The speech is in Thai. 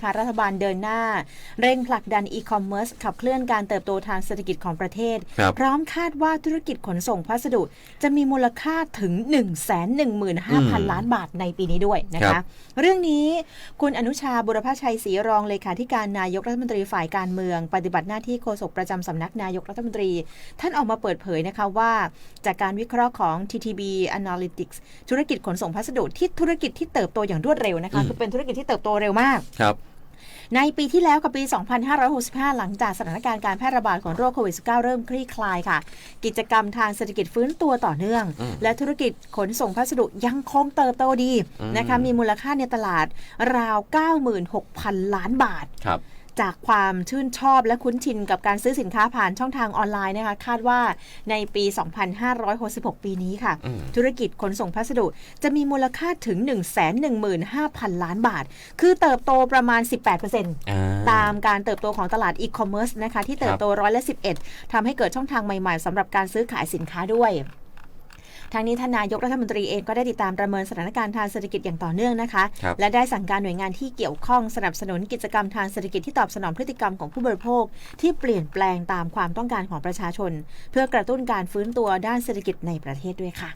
นะคะ รัฐบาลเดินหน้า เร่งผลักดันอีคอมเมิร์ซขับเคลื่อนการเติบโตทางเศรษฐกิจของประเทศครับพร้อมคาดว่าธุรกิจขนส่งพัสดุ จะมีมูลค่าถึง 1 1 5 0 0 0 ล้านบาทในปีนี้ด้วยนะครัคะบเรื่องนี้คุณอนุชาบุรพชัยศรีรองเลขาธิการนายกรัฐมนตรีฝ่ายการเมือง ปฏิบัติหน้าที่โฆษกประจำสำนักนายกรัฐมนตรี ท่านออกมาเปิดเผยนะคะว่าจากการวิเคราะห์ของ TTB Analytics ธุรกิจขนส่งพัสดุที่ธุรกิจที่เติบโตอย่างรวดเร็วนะคะอืมคือเป็นธุรกิจที่เติบโตเร็วมากครับ ในปีที่แล้วกับปี 2565 หลังจากสถานการณ์การแพร่ระบาดของโรคโควิด -19 เริ่มคลี่คลายค่ะ กิจกรรมทางเศรษฐกิจฟื้นตัวต่อเนื่องอืมและธุรกิจขนส่งพัสดุยังคงเติบโตดีอืมนะคะมีมูลค่าในตลาดราว 96,000 ล้านบาทครับ จากความชื่นชอบและคุ้นชินกับการซื้อสินค้าผ่านช่องทางออนไลน์นะคะคาดว่าในปี 2566 ปีนี้ค่ะอืมธุรกิจขนส่งพัสดุจะมีมูลค่าถึง 115,000 ล้านบาท คือเติบโตประมาณ 18%อ่าตามการเติบโตของตลาดอีคอมเมิร์ซนะคะที่เติบโตร้อยละ 11ทำให้เกิดช่องทางใหม่ๆสำหรับการซื้อขายสินค้าด้วย ทางนี้ท่านนายกรัฐมนตรีเองก็ได้ติดตามประเมินสถานการณ์ทางเศรษฐกิจอย่างต่อเนื่องนะคะครับและได้สั่งการหน่วยงานที่เกี่ยวข้องสนับสนุนกิจกรรมทางเศรษฐกิจที่ตอบสนองพฤติกรรมของผู้บริโภค ที่เปลี่ยนแปลงตามความต้องการของประชาชน เพื่อกระตุ้นการฟื้นตัวด้านเศรษฐกิจในประเทศด้วยค่ะ